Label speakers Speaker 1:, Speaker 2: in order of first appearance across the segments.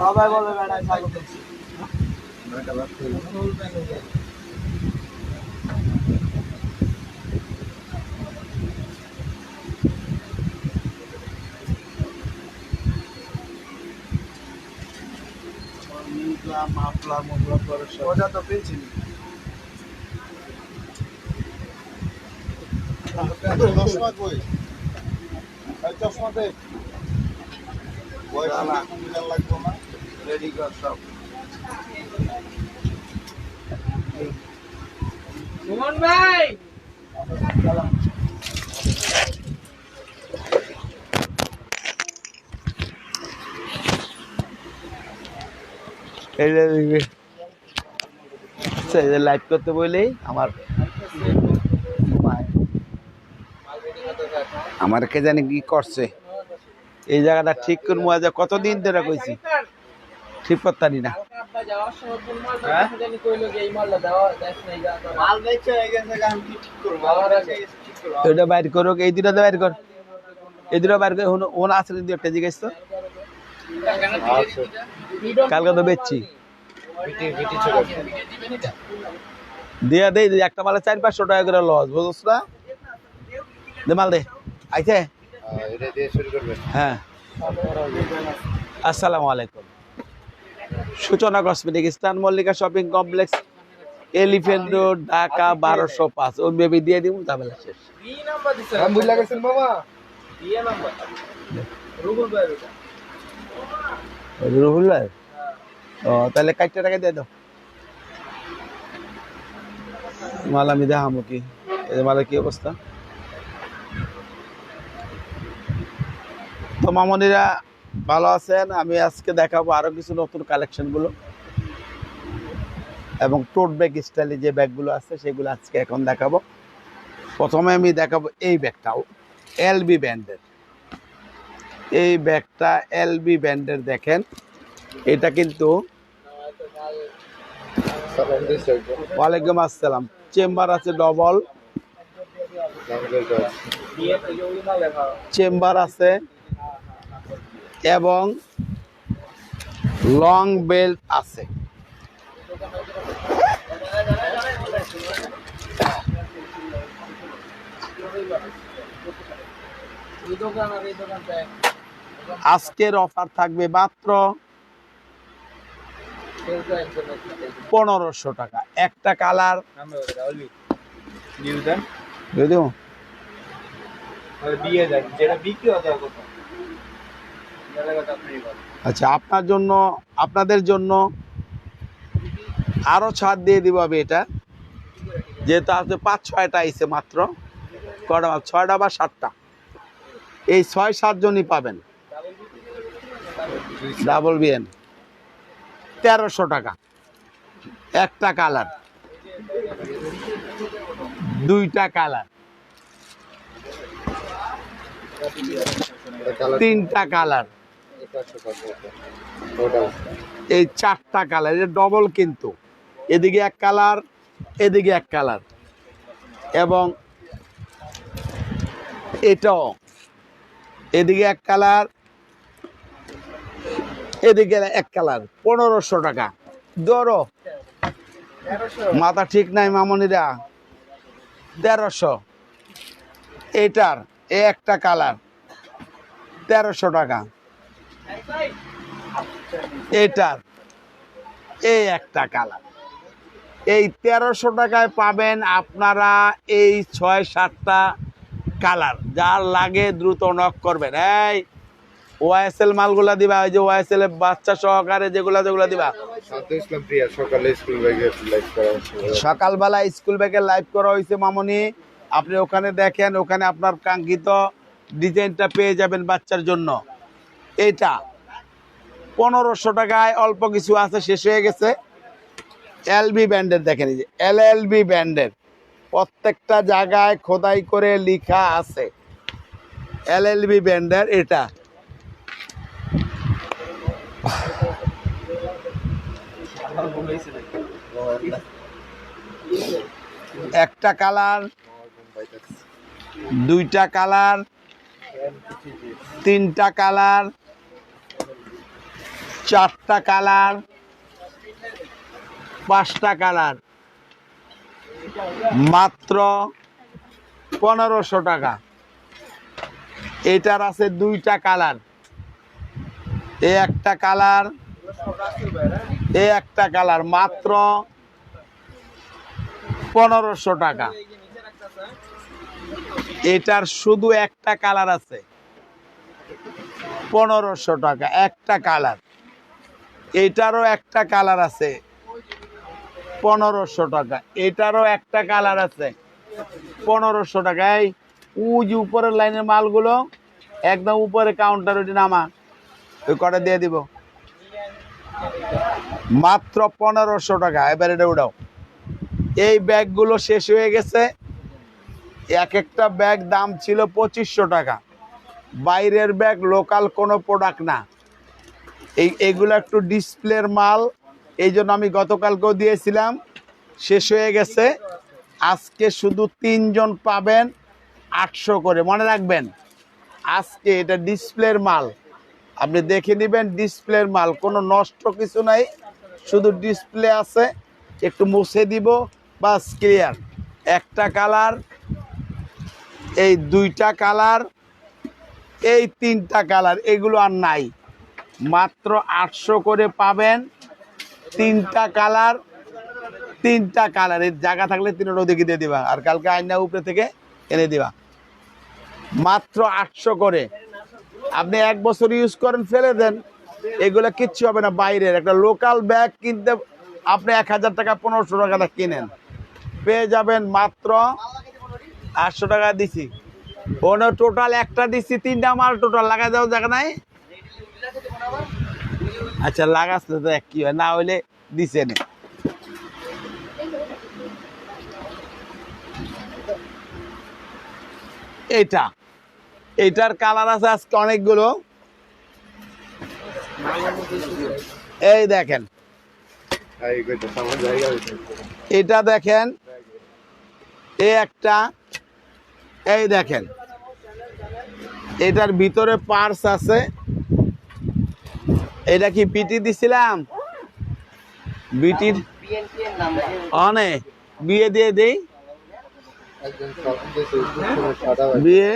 Speaker 1: সবাই বলে বেড়া স্বাগত মাফলা মুফলা করে। ওটা তো পেয়েছি
Speaker 2: চশমা কই চশমা দে বয়স লাগবে না।
Speaker 1: রেডি কর সব আচ্ছা লাইভ করতে বলেই আমার আমার কে জানি কি করছে। এই জায়গাটা ঠিক করব আজ কতদিন ধরে কইছি? ঠিক করতারি না। হ্যাঁ?
Speaker 3: জানি কইলো যে এই মালটা দেওয়া দেখ নাই গা
Speaker 1: মাল বেচে হয়ে গেছে আমি কি ঠিক করব।
Speaker 3: আমার আগে।
Speaker 1: ঠিক করব। ওইটা বাইর করুক এই দুটা বাইর কর। এই দুটা বাইর করে হন ওন আসলে দিয়ে একটা জিজ্ঞেস তো কালকে তো বেচছি। দিয়া দেই দে, একটা মালে চার পাঁচশো টাকা করে লস বুঝছ না? দে মাল দে। আইছে?
Speaker 2: করবেন।
Speaker 1: হ্যাঁ। আসসালামু আলাইকুম। সূচনা কসমেটিক স্থান Mallika shopping complex elephant road Dhaka বারোশো পাঁচ। ওই বেবি দিয়ে দিব শেষ।
Speaker 3: ওটা
Speaker 1: রুহুল ভাই? ও তাহলে কাইটটা টাকা দিয়ে দাও। মাল আমি দেখামো কি? মালের কি অবস্থা? তো মামনিরা ভালো আছেন? আমি আজকে দেখাবো আরও কিছু নতুন কালেকশনগুলো এবং টোট ব্যাগ স্টাইলে যে ব্যাগগুলো আছে, সেগুলো আজকে এখন দেখাবো। প্রথমে আমি দেখাবো এই ব্যাগটাও এলবি ব্যান্ডের এই ব্যাগটা এলবি ব্যান্ডের দেখেন। এটা কিন্তু ওয়ালাইকুম আসসালাম। চেম্বার আছে ডবল চেম্বার আছে এবং লং বেল্ট আছে। আজকের অফার থাকবে মাত্র পনেরোশো টাকা। একটা কালার
Speaker 3: বিয়ে দেন। যেটা বিক্রি হতে হবে কত জায়গাটা আপনি বলেন
Speaker 1: আচ্ছা আপনার জন্য, আপনাদের জন্য আরও ছাড় দিয়ে দিব আমি এটা। যেহেতু আপনি পাঁচ, ছয়টা আইছে মাত্র, কটা ছয়টা বা সাতটা। এই ছয় সাতজনই পাবেন। ডাবল বিএন। তেরোশো টাকা। একটা কালার। দুইটা কালার। তিনটা কালার। এই চারটা কালার এটা ডবল কিন্তু। এদিকে এক কালার এদিকে এক কালার এবং এটাও। এদিকে এক কালার এদিকে এক কালার পনেরোশো টাকা। ধরো। মাথা ঠিক নাই মামনিরা। তেরোশো। এটার একটা কালার তেরোশো টাকা। এটার এই একটা কালার। এই তেরোশো টাকায় পাবেন আপনারা এই ছয় সাতটা কালার। যার লাগে দ্রুত নক করবেন। এই ওয়াইএসএল মালগুলা দিবা ওই যে ওয়াইএসএল বাচ্চা সহকারে যেগুলা যেগুলা দিবা। সকালবেলা স্কুল ব্যাগে লাইভ করা হয়েছে মামনি। আপনি ওখানে দেখেন ওখানে আপনার কাঙ্ক্ষিত ডিজাইনটা পেয়ে যাবেন বাচ্চার জন্য। এটা পনেরোশো টাকায় অল্প কিছু আছে, শেষ হয়ে গেছে। এলবি ব্যান্ডের দেখেন যে এল এল বি ব্যান্ডের প্রত্যেকটা জায়গায় খোদাই করে লিখা আছে। এল এল বি ব্যান্ডের এটা। একটা কালার, দুইটা কালার, তিনটা কালার চারটা কালার, পাঁচটা কালার। মাত্র পনেরোশো টাকা। এটার আছে দুইটা কালার। এ একটা কালার, এ একটা কালার। মাত্র পনেরোশো টাকা। এটার শুধু একটা কালার আছে। পনেরোশো টাকা, একটা কালার। এটারও একটা কালার আছে। পনেরোশো টাকা। এটারও একটা কালার আছে। পনেরোশো টাকা। এই উজ উপরের লাইনের মালগুলো, একদম উপরে কাউন্টার ওটি নামা। ওই কটা দিয়ে দিব। মাত্র পনেরোশো টাকা। এবার এটা উঠাও। এই ব্যাগগুলো শেষ হয়ে গেছে। এক একটা ব্যাগ দাম ছিল পঁচিশশো টাকা। বাইরের ব্যাগ লোকাল কোনো প্রোডাক্ট না। এই এগুলো একটু ডিসপ্লের মাল এই জন্য আমি গতকালকেও দিয়েছিলাম, শেষ হয়ে গেছে। আজকে শুধু তিনজন পাবেন আটশো করে, মনে রাখবেন, আজকে এটা ডিসপ্লের মাল। আপনি দেখে নেবেন ডিসপ্লের মাল, কোনো নষ্ট কিছু নাই, শুধু ডিসপ্লে আছে, একটু মুছে দিব, বাস ক্লিয়ার। একটা কালার, এই দুইটা কালার, এই তিনটা কালার, এগুলো আর নাই। মাত্র আটশো করে পাবেন। তিনটা কালার তিনটা কালার। এর জায়গা থাকলে তিনটা ওদিকে দিয়ে দিবা। আর কালকে আয়না উপরে থেকে এনে দিবা। মাত্র আটশো করে। আপনি এক বছর ইউজ করেন, ফেলে দেন। এগুলো কিচ্ছু হবে না বাইরের। একটা লোকাল ব্যাগ কিনতে আপনি এক হাজার টাকা, পনেরোশো টাকা কিনেন। পেয়ে যাবেন মাত্র আটশো টাকা দিছি। ওনার টোটাল একটা দিছি, তিনটা মাল টোটাল লাগাই দেওয়া জায়গা নাই। আচ্ছা লাগাচ্ছে তো এক কি হয়, না হইলে দিছে নে। এইটা, এইটার কালার আছে আজকে অনেকগুলো। এই দেখেন। এটা দেখেন। এই একটা, এই দেখেন। এটার ভিতরে পার্স আছে। এটা কি পিটি দিছিলাম? বিটির অনে, বিয়ে দিয়ে দেই। বিয়ে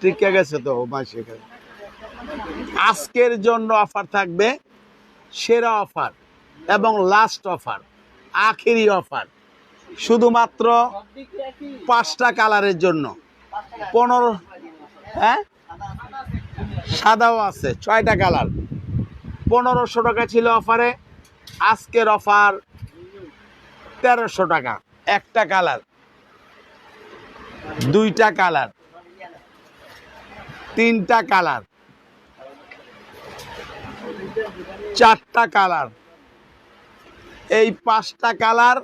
Speaker 1: টিকে গেছে তো মাসে আজকের জন্য অফার থাকবে সেরা অফার এবং লাস্ট অফার, আখেরি অফার। শুধুমাত্র পাঁচটা কালারের জন্য। পনেরো হ্যাঁ? সাদাও আছে, ছয়টা কালার। পনেরোশো টাকা ছিল অফারে, আজকের অফার তেরোশো টাকা, একটা কালার, দুইটা কালার, তিনটা কালার, চারটা কালার। এই পাঁচটা কালার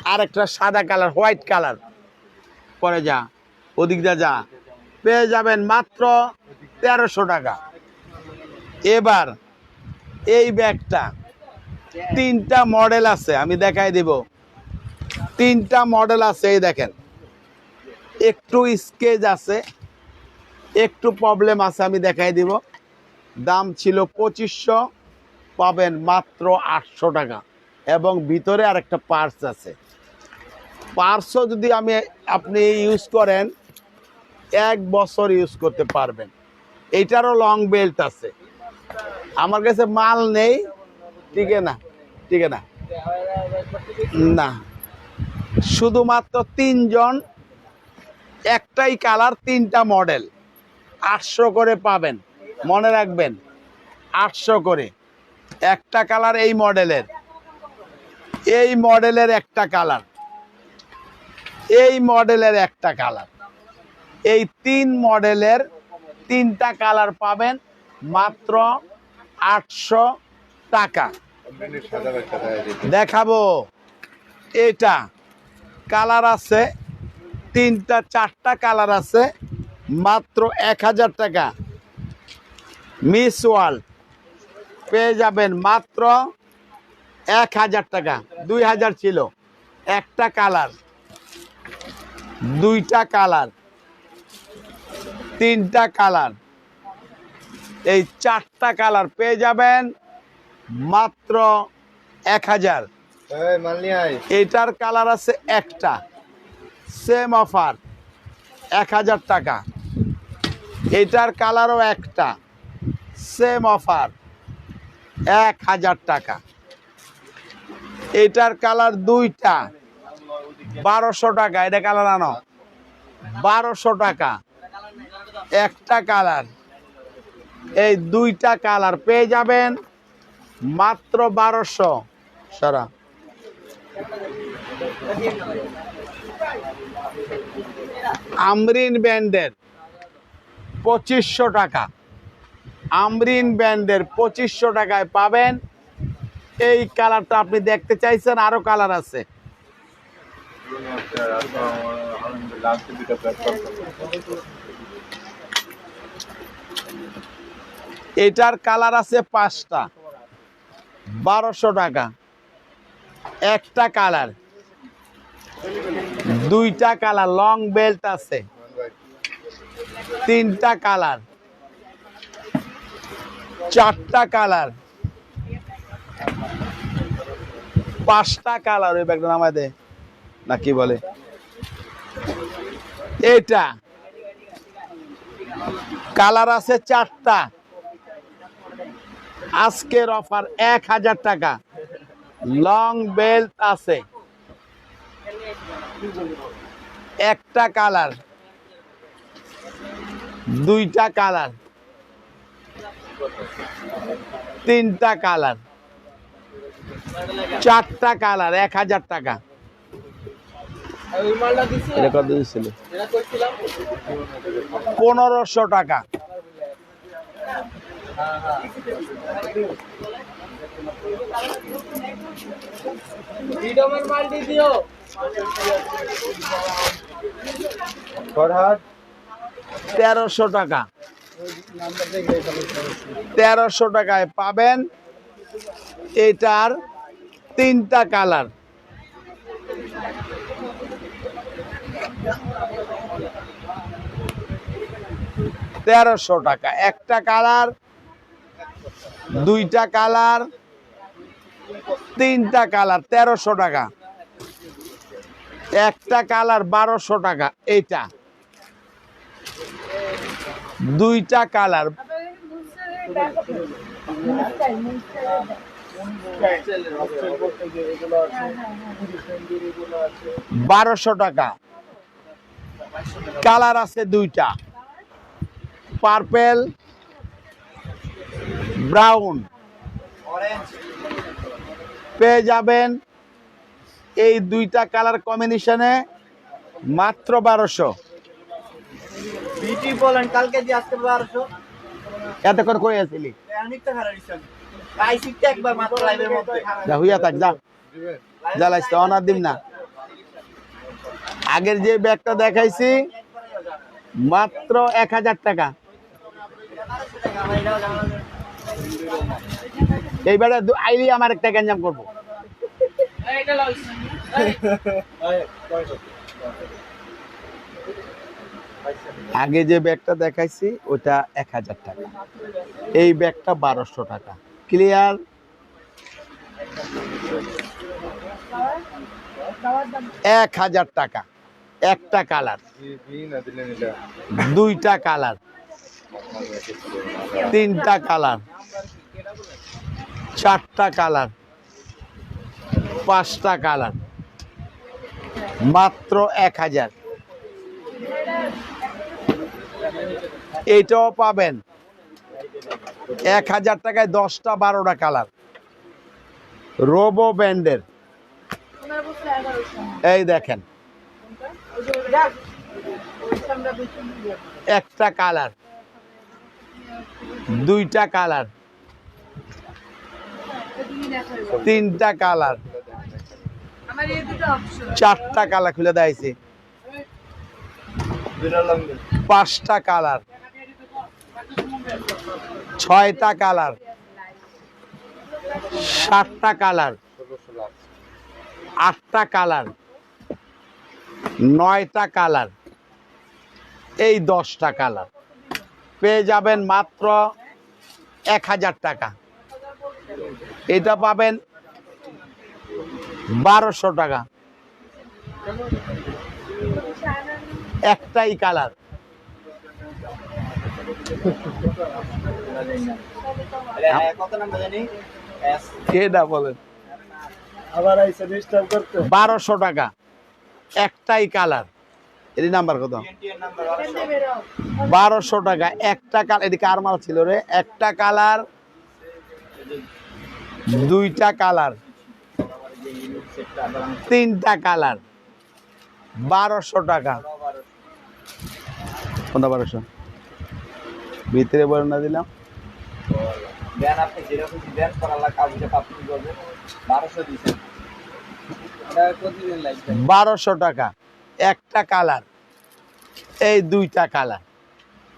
Speaker 1: আর একটা সাদা কালার, হোয়াইট কালার। পরে যা, ওদিক যা যা। পেয়ে যাবেন মাত্র তেরোশো টাকা। এবার এই ব্যাগটা, তিনটা মডেল আছে, আমি দেখাই দিব। তিনটা মডেল আছে, এই দেখেন। একটু স্কেচ আছে, একটু প্রবলেম আছে, আমি দেখাই দিব। দাম ছিল পঁচিশশো, পাবেন মাত্র আটশো টাকা। এবং ভিতরে আর একটা পার্স আছে। পার্সও যদি আমি আপনি ইউজ করেন, এক বছর ইউজ করতে পারবেন। এইটারও লং বেল্ট আছে। আমার কাছে মাল নেই ঠিক না ঠিক না। না। শুধুমাত্র তিনজন, একটাই কালার তিনটা মডেল আটশো করে পাবেন, মনে রাখবেন, আটশো করে। একটা কালার এই মডেলের এই মডেলের একটা কালার এই মডেলের একটা কালার এই তিন মডেলের তিনটা কালার পাবেন মাত্র আটশো টাকা। দেখাবো। এটা কালার আছে, তিনটা, চারটা কালার আছে, মাত্র এক হাজার টাকা। মিস ওয়ার্ল্ড, পেয়ে যাবেন মাত্র এক হাজার টাকা, দুই হাজার ছিল। একটা কালার, দুইটা কালার। তিনটা কালার। এই চারটা কালার পেয়ে যাবেন মাত্র এক হাজার। এটার কালার আছে একটা। সেম অফার এক হাজার টাকা। এটার কালারও একটা। সেম অফার এক হাজার টাকা। এটার কালার দুইটা। বারোশো টাকা এটা কালার আনো। বারোশো টাকা। একটা কালার। এই দুইটা কালার পেয়ে যাবেন মাত্র বারোশো। সারা। আমরিন ব্যান্ডের পঁচিশশো টাকা। আমরিন ব্যান্ডের পঁচিশশো টাকায় পাবেন। এই কালারটা আপনি দেখতে চাইছেন, আরও কালার আছে
Speaker 2: আলহামদুলিল্লাহ আজকে দুটো প্যাক করতে
Speaker 1: এটার কালার আছে পাঁচটা। বারোশো টাকা। একটা কালার। দুইটা কালার। লং বেল্ট আছে। তিনটা কালার। চারটা কালার। পাঁচটা কালার ওই ব্যাগটা দে। না, কি বলে? এটা কালার আছে চারটা। আজকের অফার এক হাজার টাকা। লং বেল্ট আছে। একটা কালার। দুইটা কালার। তিনটা কালার। চারটা কালার, এক হাজার টাকা। এটা কত দিয়েছিল? পনেরোশো টাকা। তেরোশো টাকা। তেরোশো টাকায় পাবেন এটার তিনটা কালার। তেরোশো টাকা। একটা কালার, দুইটা কালার, তিনটা কালার, তেরোশো টাকা। একটা কালার বারোশো টাকা, এইটা। দুইটা কালার। বারোশো টাকা। কালার আছে দুইটা। Purple brown. পেয়ে যাবেন এই দুইটা কালার কম্বিনেশনে মাত্র বারোশো। এতক্ষণ যা হইয়া থাক যা। জ্বালাইছে অনার দিম না। আগের যে ব্যাগটা দেখাইছি, মাত্র এক হাজার টাকা। এইবারে আইলি আমার একটা গ্যাঞ্জাম করব। আগে যে ব্যাগটা দেখাইছি, ওটা এক হাজার টাকা। এই ব্যাগটা বারোশো টাকা। ক্লিয়ার? এক হাজার টাকা। একটা কালার। দুইটা কালার। তিনটা কালার। চারটা কালার। পাঁচটা কালার। মাত্র এক হাজার। এটাও পাবেন। এক হাজার টাকায় দশটা বারোটা কালার। রোবো ব্যান্ডের। এই দেখেন। একটা কালার। দুইটা কালার। তিনটা কালার। চারটা কালার খুলে দিয়েছি পাঁচটা কালার। ছয়টা কালার। সাতটা কালার। আটটা কালার। নয়টা কালার। এই দশটা কালার। পেয়ে যাবেন মাত্র এক হাজার টাকা। এটা পাবেন বারোশো টাকা। একটাই কালার। বলেন বারোশো টাকা। একটাই কালার। এর নাম্বার কত?
Speaker 3: টিএনটি এর নাম্বার
Speaker 1: বারোশো টাকা একটা কালার। এদিকে কার মাল ছিল রে একটা কালার দুইটা কালার তিনটা কালার। বারোশো টাকা। কোনটা বারোশো? ভিতরে বলে না দিলাম।
Speaker 3: দেন আপনি যেরকম দেন করালা কাজটা আপনি করবেন বারোশো এটা
Speaker 1: বারোশো টাকা। একটা কালার। এই দুইটা কালার।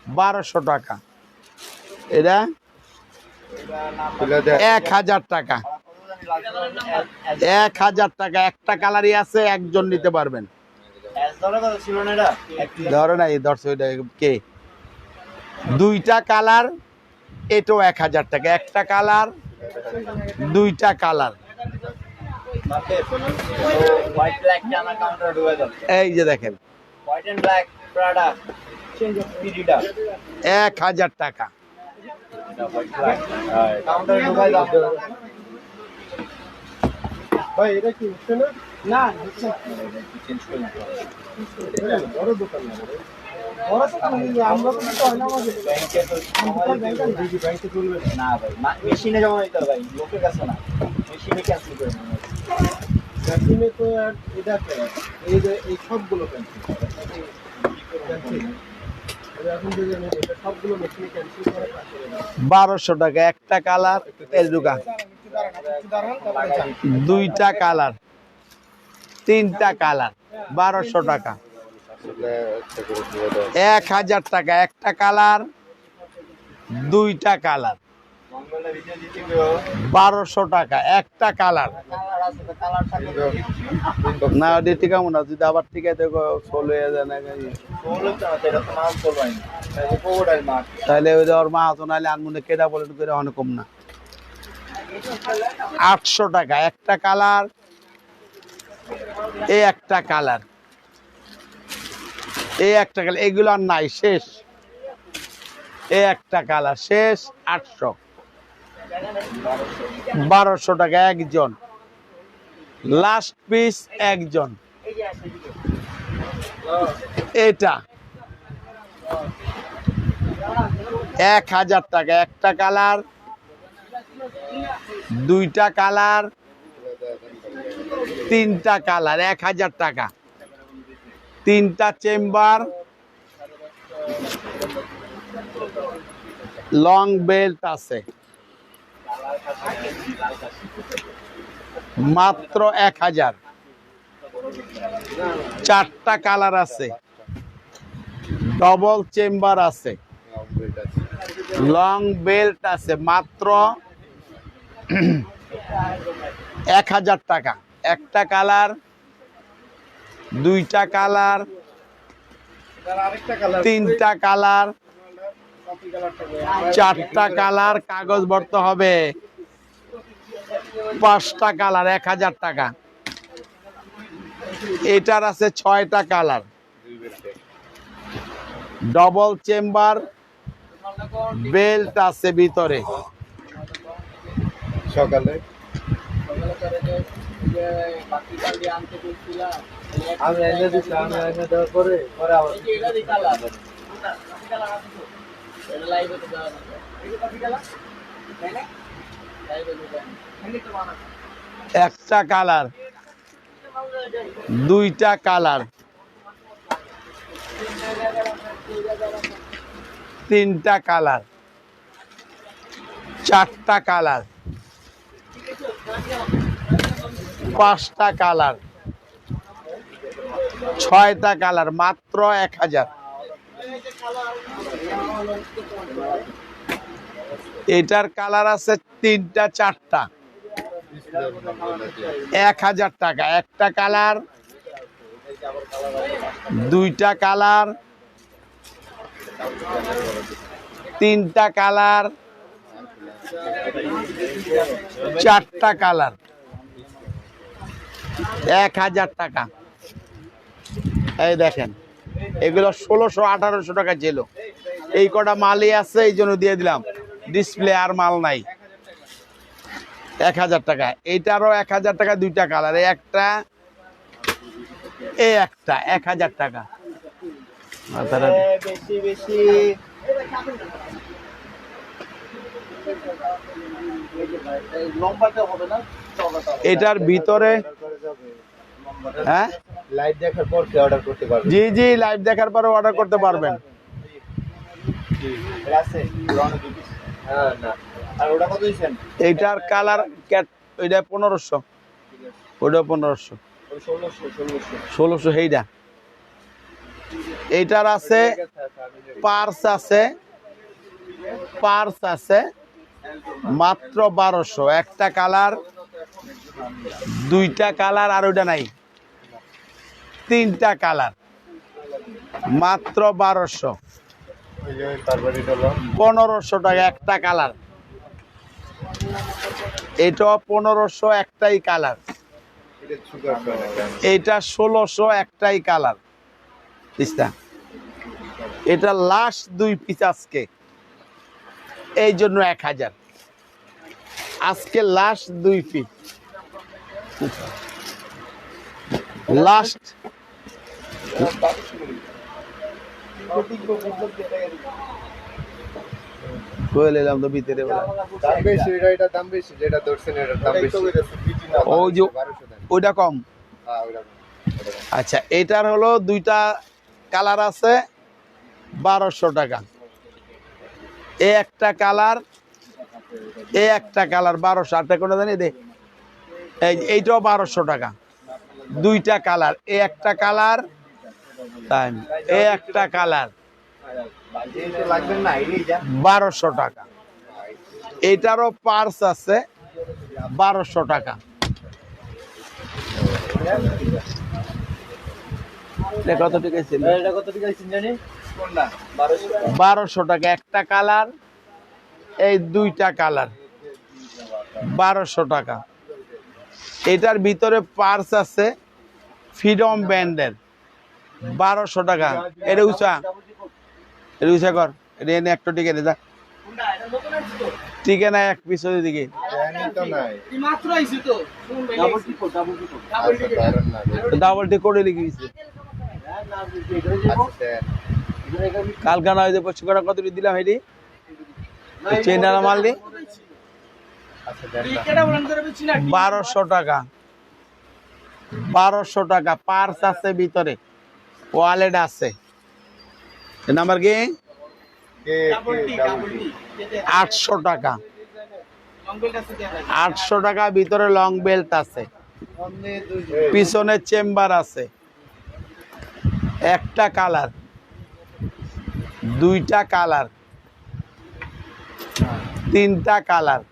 Speaker 1: বারোশো টাকা। এটা এক হাজার টাকা। এক হাজার টাকা। একটা কালারই আছে একজন নিতে পারবেন। ধরো না এই দর্শক কে? দুইটা কালার এটাও এক হাজার টাকা। একটা কালার দুইটা কালার। এই যে দেখেন।
Speaker 3: White and black Prada change of
Speaker 1: এক হাজার টাকা।
Speaker 3: মেশিনে জমা দিতে হবে লোকের কাছে না। মেশিনে ক্যান্সেল করে
Speaker 2: তো আর এটা এই যে এই সবগুলো ক্যান্সেল।
Speaker 1: বারোশো টাকা একটা কালার দুকা দুইটা কালার তিনটা কালার বারোশো টাকা। এক হাজার টাকা একটা কালার দুইটা কালার। বারোশো টাকা একটা কালার। না ওটি ঠিক কেমন আছে? যদি আবার ঠিক আছে যায় না
Speaker 3: না
Speaker 1: তাহলে ওই ওর মা হতো নাহলে আনমনে কেটা বলে করে অনেক কম না। আটশো টাকা একটা কালার এই একটা কালার। এই একটা কালার এগুলো আর নাই শেষ। এই একটা কালার শেষ আটশো। বারোশো টাকা একজন। লাস্ট পিস একজন। এটা। এক হাজার টাকা, একটা কালার, দুইটা কালার, তিনটা কালার, এক হাজার টাকা। তিনটা চেম্বার লং বেল্ট আছে। মাত্র এক হাজার। চারটা কালার আছে। ডবল চেম্বার আছে। লং বেল্ট আছে। মাত্র এক হাজার টাকা। একটা কালার, দুইটা কালার, তিনটা কালার চারটা কালার কাগজ ভরতে হবে। পাঁচটা কালার এক হাজার টাকা। এটার আছে ছয়টা কালার। ডবল চেম্বার বেল্ট আছে ভিতরে।
Speaker 2: সকালে। আমি এনে দিচ্ছি আমি এনে দেওয়ার পরে পরে আবার
Speaker 1: একটা কালার। দুইটা কালার। তিনটা কালার। চারটা কালার। পাঁচটা কালার। ছয়টা কালার। মাত্র এক হাজার। এটার কালার আছে তিনটা, চারটা। এক হাজার টাকা। একটা কালার, দুইটা কালার, তিনটা কালার, চারটা কালার। এক হাজার টাকা। এই দেখেন, এগুলো ষোলোশো আঠারোশো টাকা ছিল এই কটা মালই আছে এই জন্য দিয়ে দিলাম। ডিসপ্লে আর মাল নাই। এক হাজার টাকা। এইটারও এক হাজার টাকা দুইটা কালার একটা এই একটা এক হাজার টাকা। এটার ভিতরে হ্যাঁ?
Speaker 2: লাইভ দেখার পর কে অর্ডার করতে
Speaker 1: জি জি লাইভ দেখার পরে অর্ডার করতে পারবেন।
Speaker 2: হ্যাঁ না।
Speaker 3: আর ওটা কত দিয়েছেন
Speaker 1: এইটার কালার ক্যাট ওইটা পনেরোশো। ওইটা পনেরোশো।
Speaker 2: ষোলোশো
Speaker 1: সেইটা। এইটার আছে পার্স আছে পার্স আছে মাত্র বারোশো। একটা কালার দুইটা কালার আর ওইটা নাই। তিনটা কালার মাত্র বারোশো
Speaker 2: ওই যে তারপরে হলো
Speaker 1: পনেরোশো টাকা একটা কালার। এটা পনেরোশো একটাই কালার।
Speaker 2: এটা
Speaker 1: ষোলোশো একটাই কালার। তিস্তা এটা লাস্ট দুই পিস আজকে। এই জন্য এক হাজার। আজকে লাস্ট দুই পিস লাস্ট কয়ে নিলাম তো ভিতরে
Speaker 2: দাম বেশি এটা এটা দাম বেশি যেটা ধরছেন এটার দাম বেশি।
Speaker 1: ওই যে ওইটা কম?
Speaker 2: হ্যাঁ
Speaker 1: আচ্ছা এটার হলো দুইটা কালার আছে বারোশো টাকা। এ একটা কালার এ একটা কালার বারোশো। আটটা কোনো জানি? দে এই এইটাও বারোশো টাকা। দুইটা কালার এ একটা কালার তাই না? এ একটা কালার। বারোশো টাকা। এটারও পার্স আছে বারোশো টাকা। কত টাকা ছিল
Speaker 3: এটা কত টাকা দিয়েছেন জানি কোনটা? বারোশো
Speaker 1: বারোশো টাকা একটা কালার এই দুইটা কালার। বারোশো টাকা। এটার ভিতরে পার্স আছে ফ্রিডম ব্যান্ডের। বারোশো টাকা। এটা উঁচা। এটা উঁচা কর। এটা এনে একটা টিকে যা। টিকে না এক পিস দিকে
Speaker 2: জানি তো
Speaker 3: ডাবল
Speaker 1: টিক করে লিখে দিছে।
Speaker 2: দেন
Speaker 1: কালকা না হইতে পঁচিশ টাকা কত দিলাম হেডি চেনারা মাল দি
Speaker 2: আচ্ছা দেন না
Speaker 1: বারোশো টাকা। বারোশো টাকা পার্স আছে ভিতরে। ওয়ালেট আছে। নাম্বার কি? আটশো টাকা। আটশো টাকা ভিতরে লং বেল্ট আছে। পিছনে চেম্বার আছে। একটা কালার। দুইটা কালার। তিনটা কালার।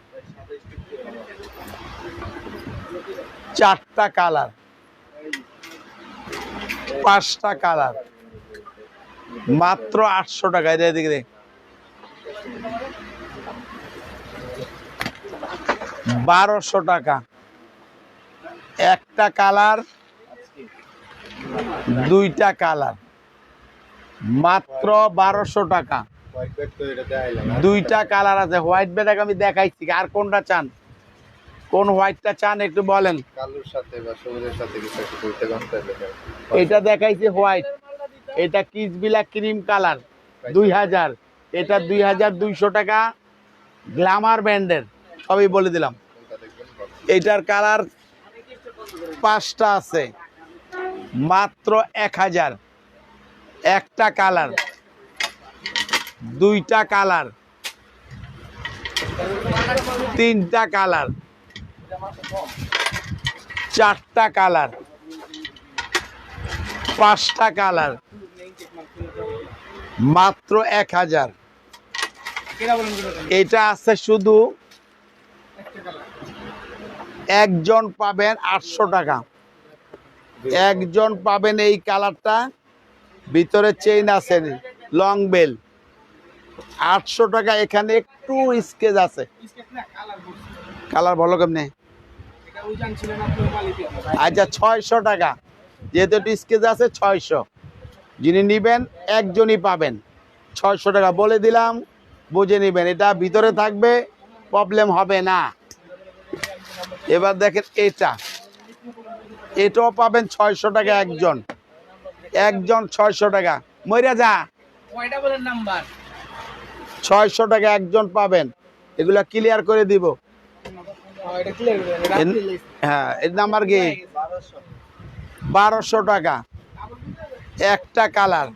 Speaker 1: চারটা কালার। পাঁচটা কালার। মাত্র আটশো টাকা এদের দিকে দেখ। বারোশো টাকা। একটা কালার, দুইটা কালার। মাত্র বারোশো টাকা। দুইটা কালার আছে, হোয়াইট ব্যাগ আমি দেখাইছি, আর কোনটা চান? কোন হোয়াইটটা চান একটু বলেন।
Speaker 2: কালোর সাথে বা সবুজের সাথে কিছু একটা করতে করতে
Speaker 1: এটা দেখাইছি হোয়াইট এটা কিসবিলা ক্রিম কালার দুই হাজার। এটা দুই হাজার দুইশো টাকা গ্ল্যামার ব্র্যান্ডের সবই বলে দিলাম। এইটার কালার পাঁচটা আছে মাত্র এক হাজার। একটা কালার দুইটা কালার তিনটা কালার। চারটা কালার। পাঁচটা কালার। মাত্র এক হাজার। এটা আছে শুধু একজন পাবেন আটশো টাকা। একজন পাবেন এই কালারটা। ভিতরে চেইন আছে লং বেল আটশো টাকা এখানে একটু স্কেচ আছে। কালার ভালো কেমনে? আচ্ছা ছয়শো টাকা। যেহেতু স্কেচ আছে ছয়শো। যিনি নিবেন একজনই পাবেন। ছয়শো টাকা বলে দিলাম বুঝে নেবেন। এটা ভিতরে থাকবে প্রবলেম হবে না। এবার দেখেন এটা। এটাও পাবেন ছয়শো টাকা একজন। একজন ছয়শো টাকা। মরিয়া যা। ছয়শো টাকা একজন পাবেন। এগুলা ক্লিয়ার করে দিব। হ্যাঁ এর নাম্বার কি? বারোশো টাকা। একটা কালার।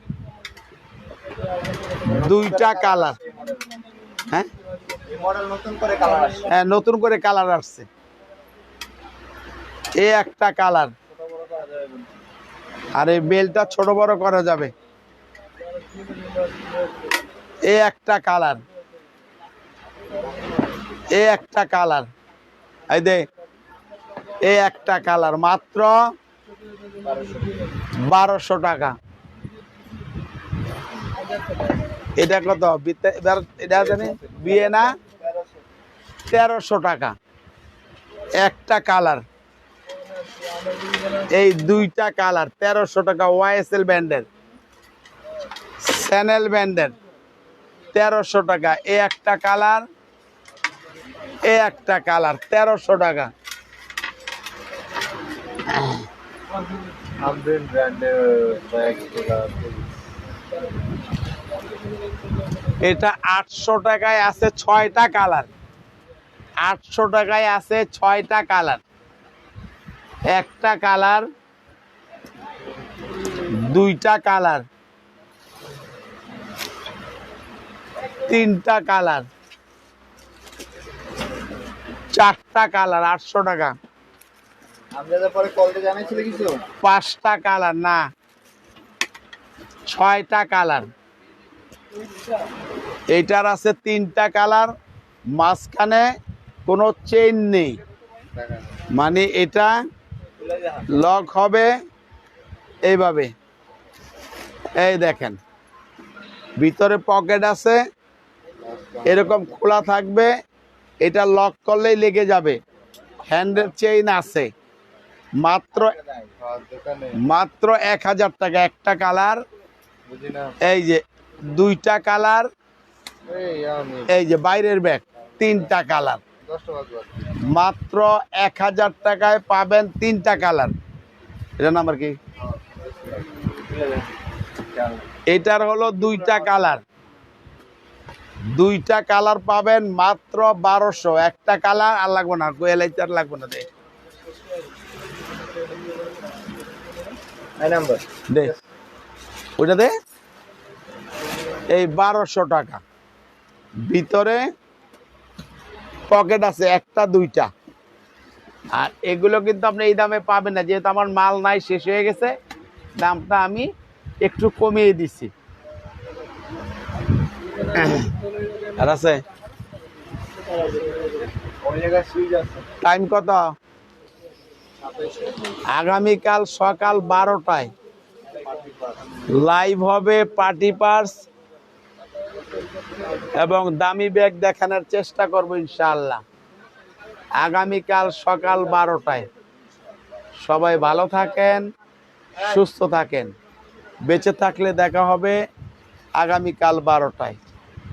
Speaker 1: দুইটা কালার। হ্যাঁ?
Speaker 3: নতুন করে কালার
Speaker 1: হ্যাঁ নতুন করে কালার আসছে। এ একটা কালার। আর এই বেলটা ছোট বড় করা যাবে। এ একটা কালার। এ একটা কালার। এই একটা কালার মাত্র বারোশো টাকা। এটা কত? এটা জানি বিয়ে না? তেরোশো টাকা। একটা কালার। এই দুইটা কালার, তেরোশো টাকা ওয়াইএসএল ব্যান্ডের। স্যানেল ব্যান্ডের। তেরোশো টাকা। এ একটা কালার এ একটা কালার তেরোশো টাকা। এটা আটশো টাকায় আছে ছয়টা কালার। আটশো টাকায় আছে ছয়টা কালার। একটা কালার দুইটা কালার। তিনটা কালার। চারটা কালার আটশো টাকা। পাঁচটা কালার না। ছয়টা কালার। এইটার আছে তিনটা কালার মাঝখানে কোনো চেইন নেই। মানে এটা লক হবে এইভাবে। এই দেখেন ভিতরে পকেট আছে এরকম খোলা থাকবে এটা লক করলেই লেগে যাবে। হ্যান্ডেল চেইন আছে। মাত্র মাত্র এক হাজার টাকা, একটা কালার এই যে দুইটা কালার
Speaker 2: এই
Speaker 1: যে বাইরের ব্যাগ তিনটা কালার মাত্র এক হাজার টাকায় পাবেন তিনটা কালার এটা নাম্বার কি? এটার হলো দুইটা কালার দুইটা কালার পাবেন মাত্র বারোশো। একটা কালার আর লাগবে না এলাইচার লাগবে না দে।
Speaker 2: এই
Speaker 1: দে। ওইটা দে। এই বারোশো টাকা। ভিতরে পকেট আছে একটা দুইটা। আর এগুলো কিন্তু আপনি এই দামে পাবেন না যেহেতু আমার মাল নাই শেষ হয়ে গেছে। দামটা আমি একটু কমিয়ে দিছি আর
Speaker 2: জায়গায় সুইচ আছে?
Speaker 1: টাইম কত? আগামীকাল সকাল বারোটায়। লাইভ হবে পার্টি পার্স এবং দামি ব্যাগ দেখানোর চেষ্টা করব ইনশাল্লাহ আগামীকাল সকাল বারোটায়। সবাই ভালো থাকেন, সুস্থ থাকেন। বেঁচে থাকলে দেখা হবে আগামীকাল বারোটায়।